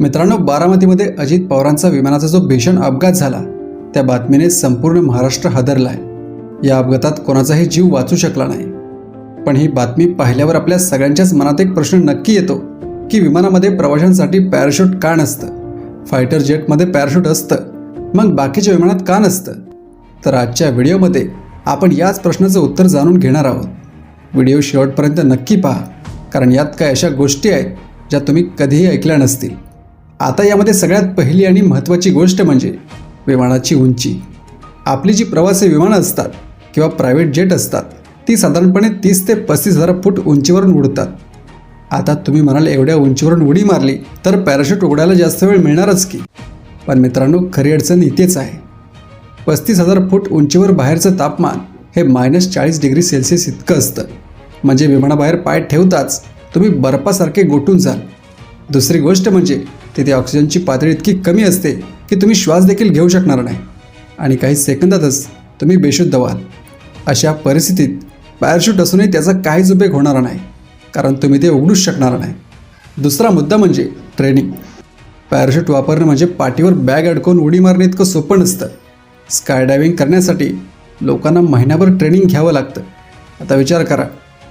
मित्रांनो बारामतीमध्ये अजित पवारांचा विमानाचा जो भीषण अपघात झाला त्या बातमीने संपूर्ण महाराष्ट्र हादरला आहे या अपघातात कोणाचाही जीव वाचू शकला नाही. पण ही बातमी पाहिल्यावर आपल्या सगळ्यांच्याच मनात एक प्रश्न नक्की येतो की विमानामध्ये प्रवाशांसाठी पॅराशूट का नसतं? फायटर जेटमध्ये पॅराशूट असतं मग बाकीच्या विमानात का नसतं? तर आजच्या व्हिडिओमध्ये आपण याच प्रश्नाचं उत्तर जाणून घेणार आहोत. व्हिडिओ शेवटपर्यंत नक्की पहा कारण यात काय अशा गोष्टी आहेत ज्या तुम्ही कधीही ऐकल्या नसतील. आता यामध्ये सगळ्यात पहिली आणि महत्त्वाची गोष्ट म्हणजे विमानाची उंची. आपली जी प्रवासी विमानं असतात किंवा प्रायव्हेट जेट असतात ती साधारणपणे तीस ते पस्तीस हजार फूट उंचीवरून उडतात. आता तुम्ही म्हणाल एवढ्या उंचीवरून उडी मारली तर पॅराशूट उघडायला जास्त वेळ मिळणारच की. पण मित्रांनो खरी अडचण इथेच आहे. पस्तीस हजार फूट उंचीवर बाहेरचं तापमान हे मायनस चाळीस डिग्री सेल्सिअस इतकं असतं. म्हणजे विमानाबाहेर पाय ठेवताच तुम्ही बर्फासारखे गोटून जाल. दुसरी गोष्ट म्हणजे तिथे ऑक्सिजनची पातळी इतकी कमी असते की तुम्ही श्वास देखील घेऊ शकणार नाही. आणि काही सेकंदातच तुम्ही बेशुद्ध व्हाल. अशा परिस्थितीत पॅराशूट असूनही त्याचा काहीच उपयोग होणार नाही कारण तुम्ही ते उघडूच शकणार नाही. दुसरा मुद्दा म्हणजे ट्रेनिंग पॅराशूट वापरणं म्हणजे पाठीवर बॅग अडकवून उडी मारणे इतकं सोपं नसतं. स्कायडायव्हिंग करण्यासाठी लोकांना महिन्याभर ट्रेनिंग घ्यावं लागतं. आता विचार करा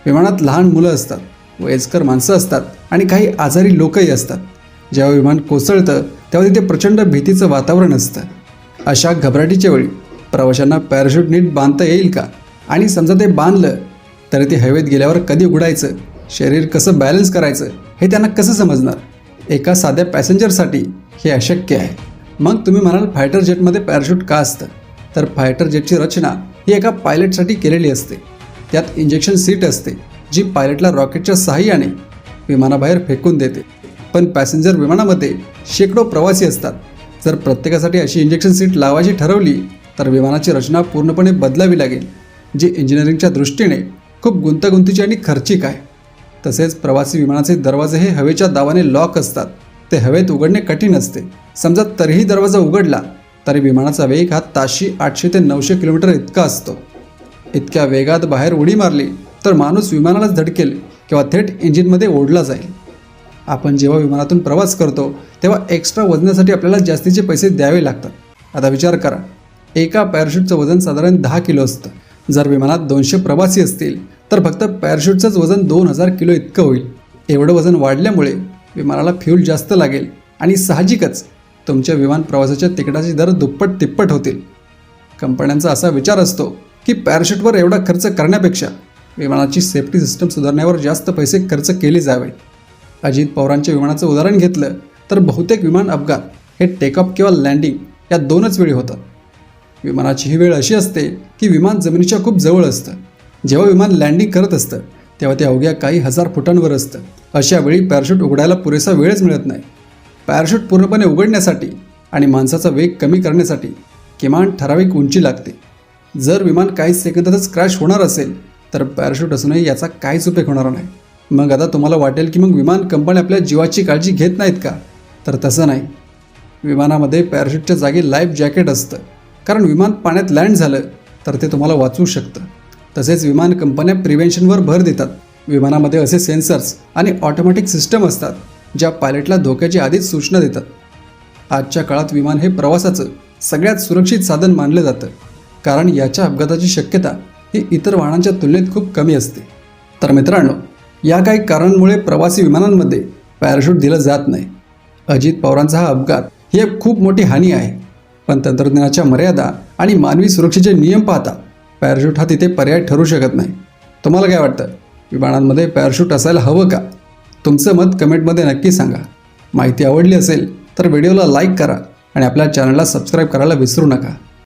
विमानात लहान मुलं असतात वयस्कर माणसं असतात आणि काही आजारी लोकही असतात. जेव्हा विमान कोसळतं तेव्हा तिथे प्रचंड भीतीचं वातावरण असतं. अशा घबराटीच्या वेळी प्रवाशांना पॅराशूट नीट बांधता येईल का? आणि समजा ते बांधलं तरी ते हवेत गेल्यावर कधी उघडायचं? शरीर कसं बॅलन्स करायचं? हे त्यांना कसं समजणार? एका साध्या पॅसेंजरसाठी हे अशक्य आहे. मग तुम्ही म्हणाल फायटर जेटमध्ये पॅराशूट का असतं? तर फायटर जेटची रचना ही एका पायलटसाठी केलेली असते. त्यात इंजेक्शन सीट असते जी पायलटला रॉकेटच्या सहाय्याने विमानाबाहेर फेकून देते. पण पॅसेंजर विमानामध्ये शेकडो प्रवासी असतात. जर प्रत्येकासाठी अशी इंजेक्शन सीट लावायची ठरवली तर विमानाची रचना पूर्णपणे बदलावी लागेल जी इंजिनिअरिंगच्या दृष्टीने खूप गुंतागुंतीची आणि खर्चिक आहे. तसेच प्रवासी विमानाचे दरवाजे हे हवेच्या दावाने लॉक असतात. ते हवेत उघडणे कठीण असते. समजा तरीही दरवाजा उघडला तरी विमानाचा वेग हा ताशी आठशे ते नऊशे किलोमीटर इतका असतो. इतक्या वेगात बाहेर उडी मारली तर माणूस विमानालाच धडकेल किंवा थेट इंजिनमध्ये ओढला जाईल. आपण जेव्हा विमानातून प्रवास करतो तेव्हा एक्स्ट्रा वजनासाठी आपल्याला जास्तीचे पैसे द्यावे लागतात. आता विचार करा. एका पॅराशूटचं वजन साधारण दहा किलो असतं. जर विमानात दोनशे प्रवासी असतील तर फक्त पॅराशूटचंच वजन दोन हजार किलो इतकं होईल. एवढं वजन वाढल्यामुळे विमानाला फ्यूल जास्त लागेल आणि साहजिकच तुमच्या विमान प्रवासाच्या तिकिटाचे दर दुप्पट तिप्पट होतील. कंपन्यांचा असा विचार असतो की पॅराशूटवर एवढा खर्च करण्यापेक्षा विमानाची सेफ्टी सिस्टम सुधारण्यावर जास्त पैसे खर्च केले जावेत अजित पवारांच्या विमानाचं उदाहरण घेतलं तर बहुतेक विमान अपघात हे टेकअप किंवा लँडिंग या दोनच वेळी होतात. विमानाची ही वेळ अशी असते की विमान जमिनीच्या खूप जवळ असतं. जेव्हा विमान लँडिंग करत असतं तेव्हा ते अवघ्या काही हजार फुटांवर असतं. अशा वेळी पॅराशूट उघडायला पुरेसा वेळच मिळत नाही. पॅराशूट पूर्णपणे उघडण्यासाठी आणि माणसाचा वेग कमी करण्यासाठी किमान ठराविक उंची लागते. जर विमान काही सेकंदातच क्रॅश होणार असेल तर पॅराशूट असूनही याचा काहीच उपयोग होणार नाही. मग आता तुम्हाला वाटेल की मग विमान कंपनी आपल्या जीवाची काळजी घेत नाहीत का? तर तसं नाही. विमानामध्ये पॅराशूटच्या जागी लाईफ जॅकेट असतं. कारण विमान पाण्यात लँड झालं तर ते तुम्हाला वाचवू शकतं. तसेच विमान कंपन्या प्रिव्हेन्शनवर भर देतात. विमानामध्ये असे सेन्सर्स आणि ऑटोमॅटिक सिस्टम असतात ज्या पायलटला धोक्याची आधीच सूचना देतात. आजच्या काळात विमान हे प्रवासाचं सगळ्यात सुरक्षित साधन मानलं जातं. कारण याच्या अपघाताची शक्यता ही इतर वाहनांच्या तुलनेत खूप कमी असते. तर मित्रांनो या काही कारणांमुळे प्रवासी विमानांमध्ये पॅराशूट दिलं जात नाही. अजित पवारांचा हा अपघात ही एक खूप मोठी हानी आहे. पण तंत्रज्ञानाच्या मर्यादा आणि मानवी सुरक्षेचे नियम पाहता पॅराशूट हा तिथे पर्याय ठरू शकत नाही. तुम्हाला काय वाटतं? विमानांमध्ये पॅराशूट असायला हवं का? तुमचं मत कमेंटमध्ये नक्की सांगा. माहिती आवडली असेल तर व्हिडिओला लाईक करा आणि आपल्या चॅनलला सबस्क्राईब करायला विसरू नका.